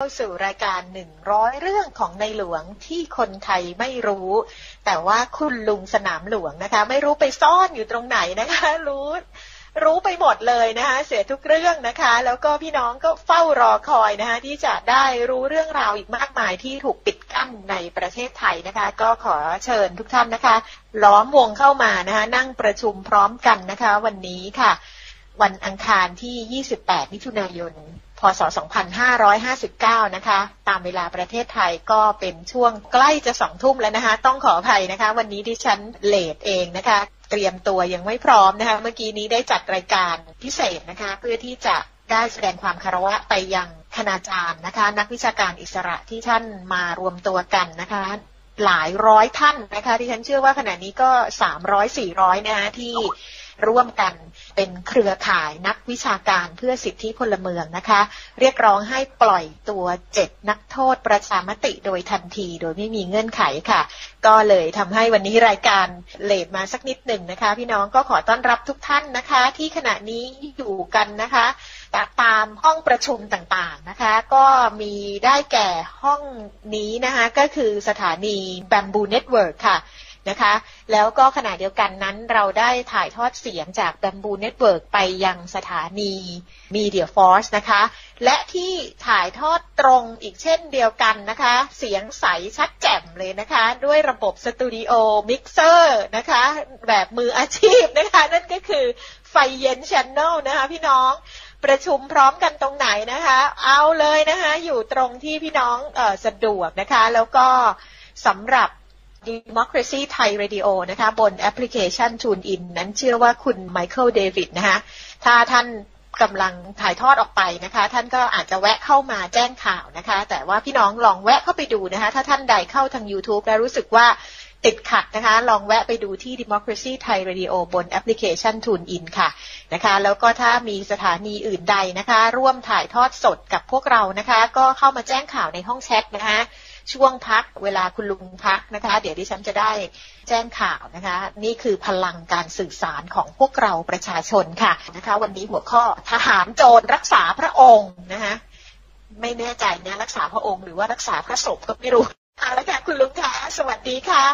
เข้าสู่รายการหนึ่งร้อยเรื่องของในหลวงที่คนไทยไม่รู้ แต่ว่าคุณลุงสนามหลวงนะคะ ไม่รู้ไปซ่อนอยู่ตรงไหนนะคะ รู้ รู้ไปหมดเลยนะคะ เสียทุกเรื่องนะคะ แล้วก็พี่น้องก็เฝ้ารอคอยนะคะ ที่จะได้รู้เรื่องราวอีกมากมายที่ถูกปิดกั้นในประเทศไทยนะคะ ก็ขอเชิญทุกท่านนะคะ ล้อมวงเข้ามานะคะ นั่งประชุมพร้อมกันนะคะ วันนี้ค่ะ วันอังคารที่ 28 มิถุนายน พศ 2559 นะคะ ตามเวลาประเทศไทยก็เป็นช่วงใกล้จะสองทุ่มแล้วนะคะ ต้องขออภัยนะคะ วันนี้ดิฉันเลทเองนะคะ เตรียมตัวยังไม่พร้อมนะคะ เมื่อกี้นี้ได้จัดรายการพิเศษนะคะ เพื่อที่จะได้แสดงความคารวะไปยังคณาจารย์นะคะ นักวิชาการอิสระที่ท่านมารวมตัวกันนะคะ หลายร้อยท่านนะคะที่ฉันเชื่อว่าขณะนี้ก็300-400นะคะที่ ร่วมกันเป็นเครือข่ายนักวิชาการเพื่อสิทธิพลเมืองนะคะ เรียกร้องให้ปล่อยตัวเจ็ดนักโทษประชามติโดยทันที โดยไม่มีเงื่อนไขค่ะ ก็เลยทำให้วันนี้รายการเลดมาสักนิดหนึ่งนะคะ พี่น้องก็ขอต้อนรับทุกท่านนะคะ ที่ขณะนี้อยู่กันนะคะตามห้องประชุมต่างๆนะคะ ก็มีได้แก่ห้องนี้นะคะ ก็คือสถานี Bamboo Network ค่ะ นะคะ แล้วก็ขณะเดียวกันนั้นเราได้ถ่ายทอดเสียงจาก Bamboo Network ไปยังสถานี Media Force นะคะ และที่ถ่ายทอดตรงอีกเช่นเดียวกันนะคะ เสียงใสชัดแจ่มเลยนะคะ ด้วยระบบสตูดิโอมิกเซอร์นะคะ แบบมืออาชีพนะคะ นั่นก็คือไฟเย็นช n น e l นะคะพี่น้องประชุมพร้อมกันตรงไหนนะคะ เอาเลยนะคะ อยู่ตรงที่พี่น้องออสะดวกนะคะ แล้วก็สำหรับ Democracy Thai Radio นะคะบนแอปพลิเคชัน TuneIn นั้นเชื่อว่าคุณไมเคิลเดวิดนะคะถ้าท่านกำลังถ่ายทอดออกไปนะคะ ท่านก็อาจจะแวะเข้ามาแจ้งข่าวนะคะ แต่ว่าพี่น้องลองแวะเข้าไปดูนะคะ ถ้าท่านใดเข้าทาง YouTube แล้วรู้สึกว่าติดขัดนะคะ ลองแวะไปดูที่ Democracy Thai Radio บนแอปพลิเคชัน TuneIn ค่ะนะคะ แล้วก็ถ้ามีสถานีอื่นใดนะคะ ร่วมถ่ายทอดสดกับพวกเรานะคะ ก็เข้ามาแจ้งข่าวในห้องแชทนะคะ ช่วงพักเวลาคุณลุงพักนะคะ เดี๋ยวดิฉันจะได้แจ้งข่าวนะคะ นี่คือพลังการสื่อสารของพวกเราประชาชนค่ะนะคะ วันนี้หัวข้อทหารโจรรักษาพระองค์นะคะไม่แน่ใจนะรักษาพระองค์หรือว่ารักษาพระศพก็ไม่รู้เอาละค่ะคุณลุงคะสวัสดีค่ะ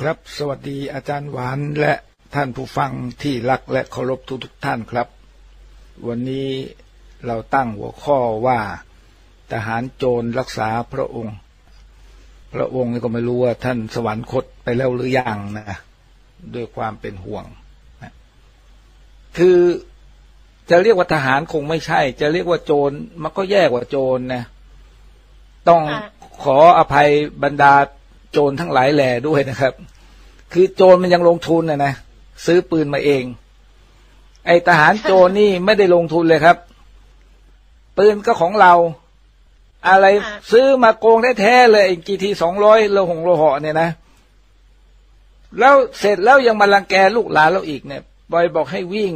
ครับสวัสดีอาจารย์หวานและท่านผู้ฟังที่รักและเคารพทุกทุกท่านครับ วันนี้เราตั้งหัวข้อว่า ทหารโจรรักษาพระองค์ พระองค์ก็ไม่รู้ว่าท่านสวรรคตไปแล้วหรือยังนะด้วยความเป็นห่วงนะคือจะเรียกว่าทหารคงไม่ใช่ จะเรียกว่าโจรมันก็แย่กว่าโจรนะต้องขออภัยบรรดาโจรทั้งหลายแหล่ด้วยนะครับ คือโจรมันยังลงทุนนะนะซื้อปืนมาเอง ไอทหารโจรนี่ไม่ได้ลงทุนเลยครับ ปืนก็ของเรา อะไรซื้อมาโกงแท้ๆเลยจีทีสองร้อยโลหงโลหะเนี่ยนะ แล้วเสร็จแล้วยังมาลังแกลูกหลานเราอีกเนี่ยบอยบอกให้วิ่ง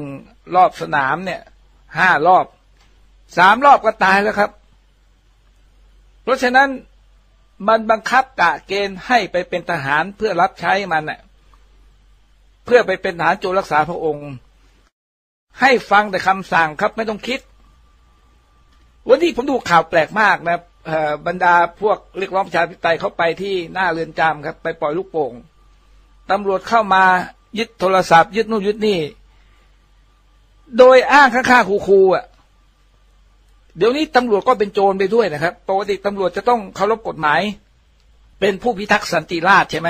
รอบสนามเนี่ยห้ารอบสามรอบก็ตายแล้วครับ เพราะฉะนั้นมันบังคับกะเกณฑ์ให้ไปเป็นทหารเพื่อรับใช้มันเน่ะเพื่อไปเป็นทหารโจรรักษาพระองค์ ให้ฟังแต่คำสั่งครับไม่ต้องคิด วันนี้ผมดูข่าวแปลกมากนะบรรดาพวกเรียกร้องประชาธิปไตยเข้าไปที่หน้าเรือนจำครับ ไปปล่อยลูกโป่งตำรวจเข้ามายึดโทรศัพท์ ยึดนู่นยึดนี่ โดยอ้างข้างๆคูๆอะ เดี๋ยวนี้ตำรวจก็เป็นโจรไปด้วยนะครับปกติตำรวจจะต้องเคารพกฎหมาย เป็นผู้พิทักษ์สันติราษใช่ไหม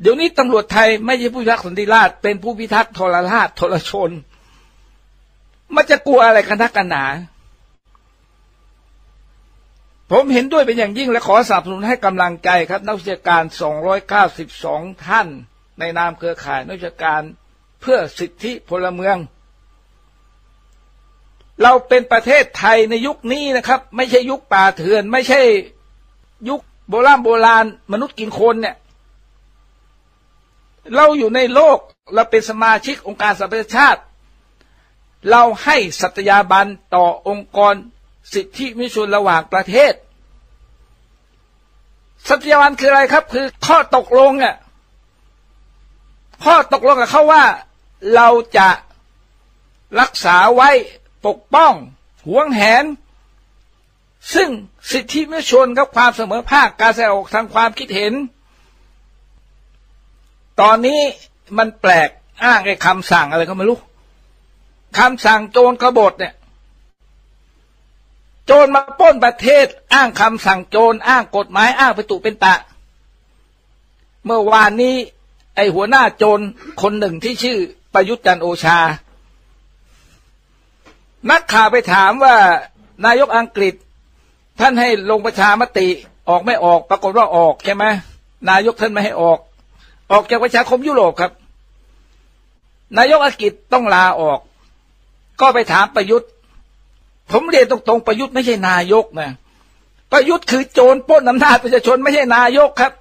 เดี๋ยวนี้ตำรวจไทยไม่ใช่ผู้พิทักษ์สันติราษเป็นผู้พิทักษ์ทรราชทรชน มันจะกลัวอะไรกันนักกันหนา ผมเห็นด้วยเป็นอย่างยิ่งและขอสนับสนุนให้กำลังใจครับ นักวิชาการ 292 ท่าน ในนามเครือข่ายนักวิชาการเพื่อสิทธิพลเมือง เราเป็นประเทศไทยในยุคนี้นะครับ ไม่ใช่ยุคป่าเถื่อน ไม่ใช่ยุคโบราณโบราณมนุษย์กินคนเนี่ย เราอยู่ในโลกเราเป็นสมาชิกองค์การสหประชาชาติ เราให้สัตยาบันต่อองค์กร สิทธิมิชนระหว่างประเทศ สัตยาบันคืออะไรครับ คือข้อตกลงอะข้อตกลงกับเขาว่าเราจะรักษาไว้ปกป้องหวงแหน ซึ่งสิทธิมนุษยชนกับความเสมอภาคการแสดงออกทางความคิดเห็น ตอนนี้มันแปลกอ้างไอ้คำสั่งอะไรก็ไม่รู้คำสั่งโจรกบฏเนี่ย โจรมาป้นประเทศ อ้างคำสั่งโจรอ้างกฎหมายอ้างไปตุเป็นตะ เมื่อวานนี้ ไอหัวหน้าโจรคนหนึ่งที่ชื่อประยุทธ์จันโอชา นักข่าวไปถามว่านายกอังกฤษ ท่านให้ลงประชามติออกไม่ออกปรากฏว่าออกใช่ไหมนายกท่านไม่ให้ออก ออกจากประชาคมยุโรปครับ นายกอังกฤษต้องลาออก ก็ไปถามประยุทธ์ ผมเรียนตรงๆประยุทธ์ไม่ใช่นายกนะประยุทธ์คือโจรป้นอำนาจประชาชนไม่ใช่นายกครับ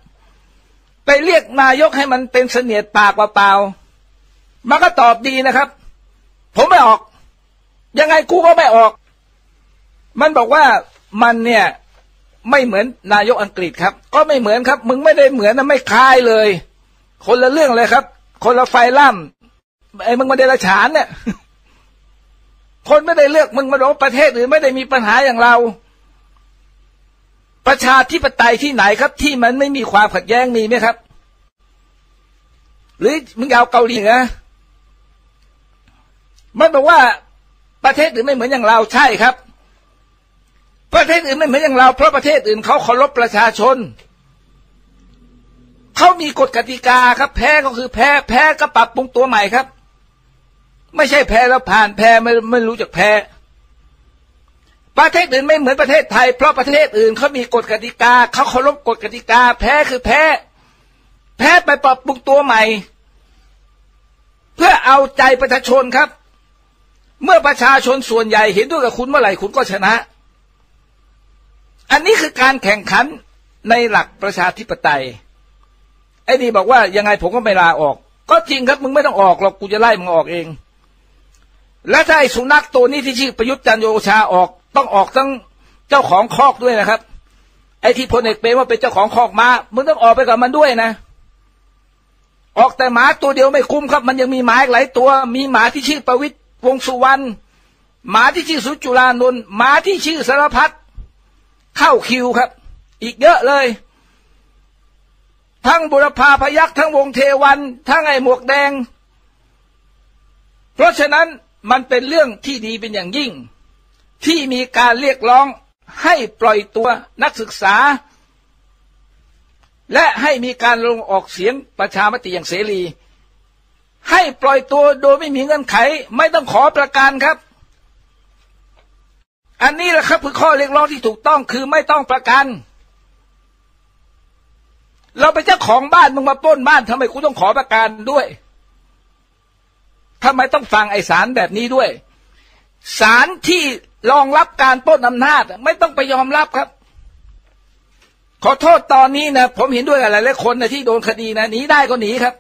ไปเรียกนายกให้มันเป็นเสนียดปากเปล่าๆมันก็ตอบดีนะครับ ผมไม่ออก ยังไงกูก็ไม่ออก มันบอกว่ามันเนี่ยไม่เหมือนนายกอังกฤษครับ ก็ไม่เหมือนครับ มึงไม่ได้เหมือนนะไม่คล้ายเลย คนละเรื่องเลยครับ คนละไฟล่ำไอ้มึงมาเดรัจฉานเนี่ย คนไม่ได้เลือกมึงมาบอกประเทศอื่นไม่ได้มีปัญหาอย่างเรา ประชาธิปไตยที่ไหนครับ ที่มันไม่มีความขัดแย้งมีไหมครับ หรือมึงเอาเกาหลีนะมันบอกว่าประเทศอื่นไม่เหมือนอย่างเราใช่ครับ ประเทศอื่นไม่เหมือนอย่างเรา เพราะประเทศอื่นเขาเคารพประชาชนเขามีกฎกติกาครับ แพ้ก็คือแพ้ แพ้ก็ปรับปรุงตัวใหม่ครับ ไม่ใช่แพ้แล้วผ่านแพ้ไม่ไม่รู้จักแพ้ ประเทศอื่นไม่เหมือนประเทศไทย เพราะประเทศอื่นเขามีกฎกติกาเขาเคารพกฎกติกา แพ้คือแพ้ แพ้ไปปรับปรุงตัวใหม่ เพื่อเอาใจประชาชนครับ เมื่อประชาชนส่วนใหญ่เห็นด้วยกับคุณเมื่อไหร่คุณก็ชนะ อันนี้คือการแข่งขันในหลักประชาธิปไตยไอ้นี่บอกว่ายังไงผมก็ไม่ลาออก ก็จริงครับมึงไม่ต้องออกหรอกกูจะไล่มึงออกเอง และถ้าไอ้สุนัขตัวนี้ที่ชื่อประยุทธ์จันโอชาออก ต้องออกทั้งเจ้าของคอกด้วยนะครับ ไอ้ที่พลเอกเปรมว่าเป็นเจ้าของคอกมามึงต้องออกไปกับมันด้วยนะ ออกแต่หมาตัวเดียวไม่คุ้มครับ มันยังมีหมาอีกหลายตัว มีหมาที่ชื่อประวิตยวงสุวรรณหมาที่ชื่อสุจุลานนท์หมาที่ชื่อสารพัดเข้าคิวครับ อีกเยอะเลย ทั้งบุรพาพยักทั้งวงเทวัน ทั้งไอ้หมวกแดง เพราะฉะนั้น มันเป็นเรื่องที่ดีเป็นอย่างยิ่ง ที่มีการเรียกร้องให้ปล่อยตัวนักศึกษา และให้มีการลงออกเสียงประชามติอย่างเสรี ให้ปล่อยตัวโดยไม่มีเงื่อนไข ไม่ต้องขอประกันครับ อันนี้แหละครับคือข้อเรียกร้องที่ถูกต้องคือไม่ต้องประกัน เราเป็นเจ้าของบ้านมึงมาป้นบ้านทำไมกูต้องขอประกันด้วย ทำไมต้องฟังไอสารแบบนี้ด้วย สารที่รองรับการปล้นอำนาจ ไม่ต้องไปยอมรับครับ ขอโทษตอนนี้นะผมเห็นด้วยกับหลายๆคนนะที่โดนคดีนะหนีได้ก็หนีครับ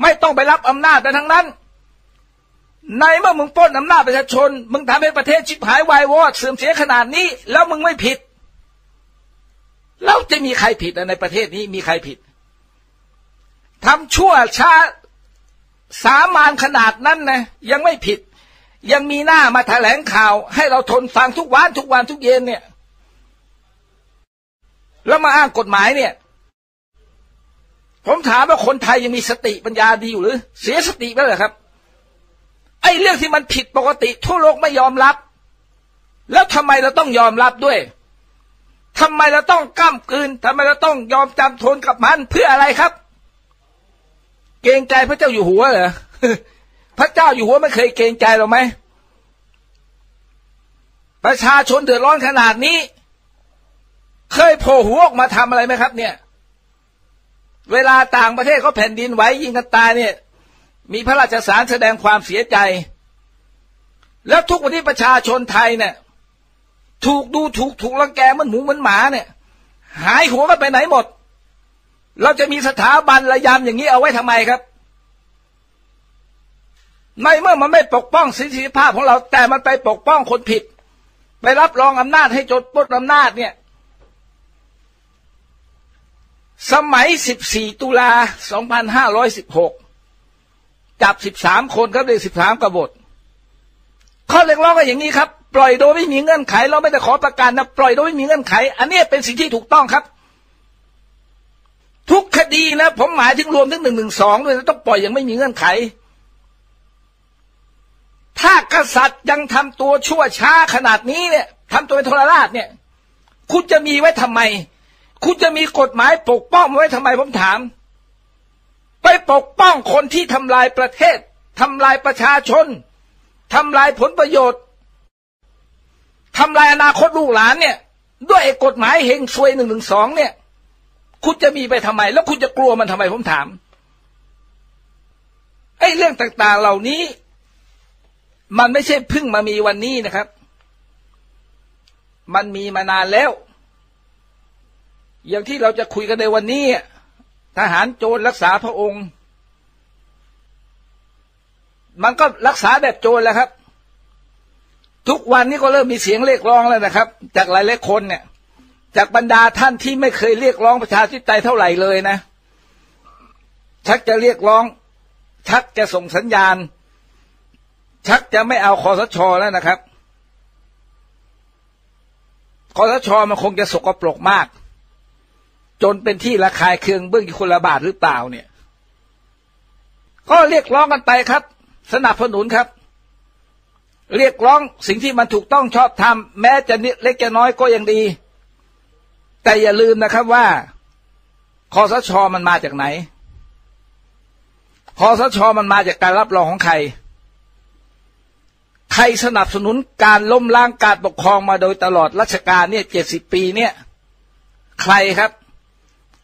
ไม่ต้องไปรับอำนาจแต่ทั้งนั้น ในเมื่อมึงปล้นอำนาจประชาชน มึงทำให้ประเทศชิบหายวายวอดเสื่อมเสียขนาดนี้ แล้วมึงไม่ผิด แล้วจะมีใครผิดในประเทศนี้มีใครผิดทำชั่วช้า สามานขนาดนั้นนะยังไม่ผิด ยังมีหน้ามาแถลงข่าว ให้เราทนฟังทุกวันทุกวันทุกเย็นเนี่ย แล้วมาอ้างกฎหมายเนี่ย ผมถามว่าคนไทยยังมีสติปัญญาดีอยู่หรือ เสียสติไปเลยครับ ไอ้เรื่องที่มันผิดปกติทั่วโลกไม่ยอมรับ แล้วทำไมเราต้องยอมรับด้วยทำไมเราต้องก้ามกืนทำไมเราต้องยอมจำทนกับมันเพื่ออะไรครับ เกรงใจพระเจ้าอยู่หัวเหรอพระเจ้าอยู่หัวไม่เคยเกรงใจเราไหมประชาชนเดือดร้อนขนาดนี้ เคยโผล่หัวออกมาทำอะไรไหมครับ เนี่ย เวลาต่างประเทศเขาแผ่นดินไหวยิงกันตายเนี่ย มีพระราชสารแสดงความเสียใจ แล้วทุกวันนี้ประชาชนไทยเนี่ย ถูกดูถูกถูกรังแกเหมือนหมูเหมือนหมาเนี่ย หายหัวกันไปไหนหมด เราจะมีสถาบันระยำอย่างนี้เอาไว้ทำไมครับในเมื่อมันไม่ปกป้องสิทธิภาพของเรา แต่มันไปปกป้องคนผิด ไปรับรองอำนาจให้จดปลดอำนาจเนี่ย สมัย 14 ตุลา 2516 จับ 13 คนครับเลย13 กบฏข้อเรียกร้องก็อย่างนี้ครับ ปล่อยโดยไม่มีเงื่อนไข เราไม่ได้ขอประกันนะ ปล่อยโดยไม่มีเงื่อนไข อันนี้เป็นสิ่งที่ถูกต้องครับ ทุกคดีนะ ผมหมายถึงรวมถึงหนึ่งหนึ่งสองด้วยต้องปล่อยย่างไม่มีเงื่อนไข ถ้ากษัตริย์ยังทำตัวชั่วช้าขนาดนี้เนี่ยทำตัวเป็นทรราชเนี่ย คุณจะมีไว้ทำไม คุณจะมีกฎหมายปกป้องไว้ทำไมผมถาม ไปปกป้องคนที่ทำลายประเทศทำลายประชาชนทำลายผลประโยชน์ทำลายอนาคตลูกหลานเนี่ย ด้วยกฎหมายเฮงซวยหนึ่งหนึ่งสองเนี่ย คุณจะมีไปทำไม แล้วคุณจะกลัวมันทำไมผมถามไอ้เรื่องต่าง ๆ เหล่านี้ มันไม่ใช่เพิ่งมามีวันนี้นะครับ มันมีมานานแล้ว อย่างที่เราจะคุยกันในวันนี้ ทหารโจรรักษาพระองค์ มันก็รักษาแบบโจรแล้วครับ ทุกวันนี้ก็เริ่มมีเสียงเรียกร้องแล้วนะครับ จากหลายหลายคนเนี่ย จากบรรดาท่านที่ไม่เคยเรียกร้องประชาธิปไตยเท่าไหร่เลยนะ ชักจะเรียกร้อง ชักจะส่งสัญญาณ ชักจะไม่เอาคอสชแล้วนะครับคอสชมันคงจะสกปรกมาก จนเป็นที่ระคายเคืองเบื้องคนละบาทหรือเปล่าเนี่ย ก็เรียกร้องกันไปครับ สนับสนุนครับ เรียกร้องสิ่งที่มันถูกต้องชอบทำแม้จะเล็กจะน้อยก็ยังดี แต่อย่าลืมนะครับว่าคอสชมันมาจากไหนคอสชมันมาจากการรับรองของใคร ใครสนับสนุนการล้มล้างการปกครองมาโดยตลอดรัชกาลเนี่ยเจ็ดสิบปีเนี่ย ใครครับ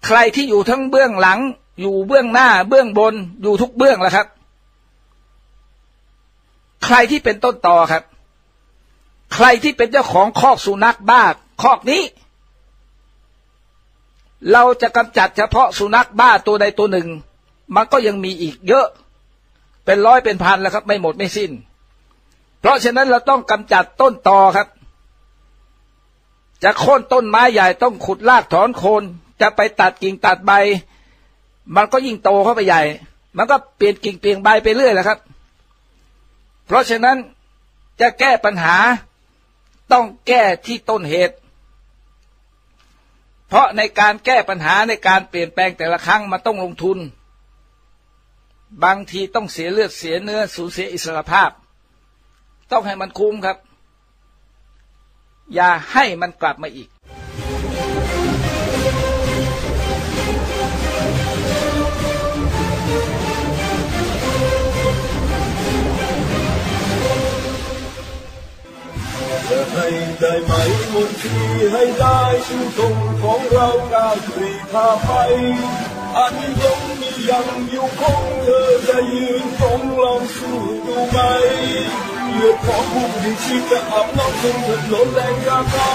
ใครที่อยู่ทั้งเบื้องหลัง อยู่เบื้องหน้า เบื้องบน อยู่ทุกเบื้องแล้วครับ ใครที่เป็นต้นตอครับ ใครที่เป็นเจ้าของคอกสุนัขบ้าคอกนี้ เราจะกำจัดเฉพาะสุนัขบ้าตัวใดตัวหนึ่ง มันก็ยังมีอีกเยอะ เป็นร้อยเป็นพันแล้วครับ ไม่หมดไม่สิ้น เพราะฉะนั้นเราต้องกำจัดต้นตอครับ จะโค่นต้นไม้ใหญ่ต้องขุดรากถอนโคน จะไปตัดกิ่งตัดใบ มันก็ยิ่งโตเข้าไปใหญ่ มันก็เปลี่ยนกิ่งเปลี่ยนใบไปเรื่อยแหละครับ เพราะฉะนั้นจะแก้ปัญหาต้องแก้ที่ต้นเหตุ เพราะในการแก้ปัญหาในการเปลี่ยนแปลงแต่ละครั้งมันต้องลงทุน บางทีต้องเสียเลือดเสียเนื้อสูญเสียอิสรภาพ ต้องให้มันคุ้มครับ อย่าให้มันกลับมาอีก ได้ไหมมนตรีให้ได้ชื่อตรงของเราก้าวกรีพาไปอันยงมียังอยู่คงเธอจะยืนตรงลองสู้ดูไหมเลือของผู้ที่ชีพจะอับน้ำซึ่งถนนแรงราคา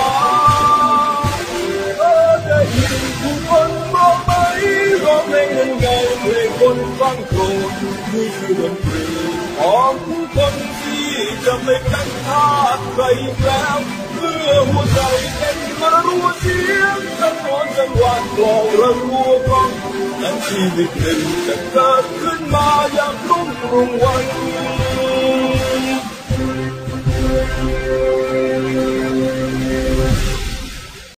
เออได้ยินผู้คนบอกไหมร้องเพลงนั้นไงเพลงคนฟังโกรธนี่คือดนตรีของผู้คน จะไม่กันทาสใครแล้วเมื่อหัวใจเต้นมารัวเสียงทั้อนจังหวะกลองระรัวกองนั้นชีวิตหนึ่งจะเกิดขึ้นมาอย่างรุ่งรุ่งวัน